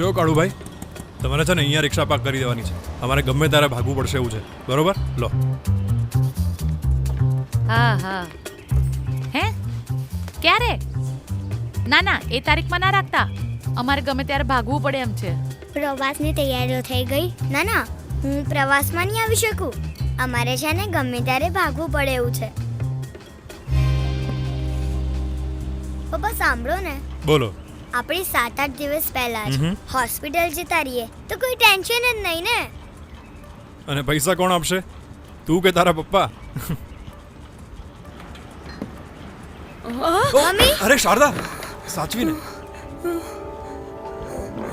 જો કાળુભાઈ તમારે છે ને અહીંયા રિક્ષા પાર્ક કરી દેવાની છે. અમારે ગમે ત્યારે ભાગવું પડશે એવું છે. બરોબર? લો. હા હા. હે? ક્યારે? ના ના એ તારીખમાં ના રાખતા. અમારે ગમે ત્યારે ભાગવું પડે એમ છે. પ્રવાસની તૈયારીઓ થઈ ગઈ? ના ના હું પ્રવાસમાં નહીં આવી શકું. અમારે છે ને ગમે ત્યારે ભાગવું પડે એવું છે. પપ્પા સાંભળો ને. બોલો. આપણે સાત આઠ દિવસ પહેલા જ હોસ્પિટલ જતા રહીએ. તો કોઈ ટેન્શન જ નહીં ને. અને પૈસા કોણ આપશે? તું કે તારા પપ્પા? મમ્મી! અરે શારદા! સાચવીને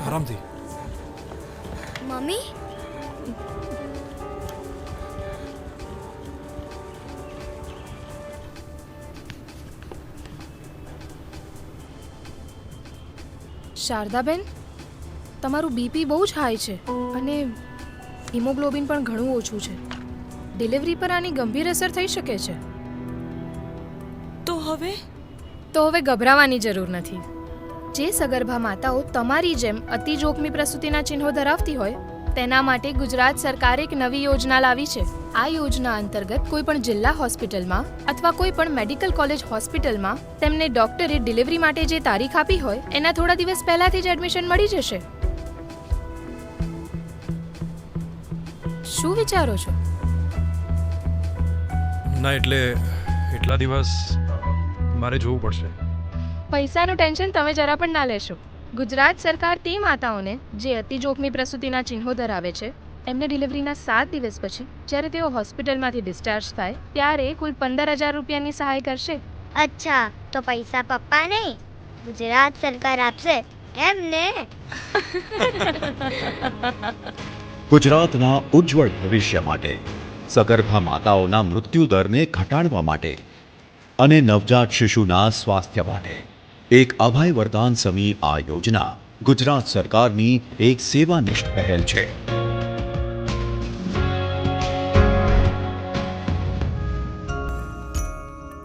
આરામથી. મમ્મી? શારદાબેન તમારું બીપી બહુ જ હાઈ છે અને હિમોગ્લોબિન પણ ઘણું ઓછું છે. ડિલિવરી પર આની ગંભીર અસર થઈ શકે છે. તો હવે? તો હવે ગભરાવાની જરૂર નથી. જે સગર્ભા માતાઓ તમારી જેમ અતિ જોખમી પ્રસૂતિના ચિહ્નો ધરાવતી હોય તેના માટે ગુજરાત સરકારે એક નવી યોજના લાવી છે. આ યોજના અંતર્ગત કોઈ પણ જિલ્લા હોસ્પિટલમાં અથવા કોઈ પણ મેડિકલ કોલેજ હોસ્પિટલમાં તેમને ડોક્ટરે ડિલિવરી માટે જે તારીખ આપી હોય એના થોડા દિવસ પહેલાથી જ એડમિશન મળી જશે. શું વિચારો છો? ના એટલે એટલા દિવસ મારે જોવું પડશે. પૈસાનું ટેન્શન તમે જરા પણ ના લેશો. ગુજરાત સરકાર તે માતાઓને જે અતિ જોખમી પ્રસૂતિના ચિહ્નો ધરાવે છે એમને ડિલિવરીના સાત દિવસ પછી જ્યારે તેઓ હોસ્પિટલમાંથી ડિસ્ચાર્જ થાય ત્યારે કુલ પંદર હજાર રૂપિયાની સહાય કરશે. અચ્છા તો પૈસા પપ્પા નહીં ગુજરાત સરકાર આપશે એમને? ગુજરાતના ઉજ્જવળ ભવિષ્ય માટે સગર્ભા માતાઓના મૃત્યુ દરને ઘટાડવા માટે અને નવજાત શિશુના સ્વાસ્થ્ય માટે એક અભય વરદાન સમી આ યોજના ગુજરાત સરકારની એક સેવાનિષ્ઠ પહેલ છે.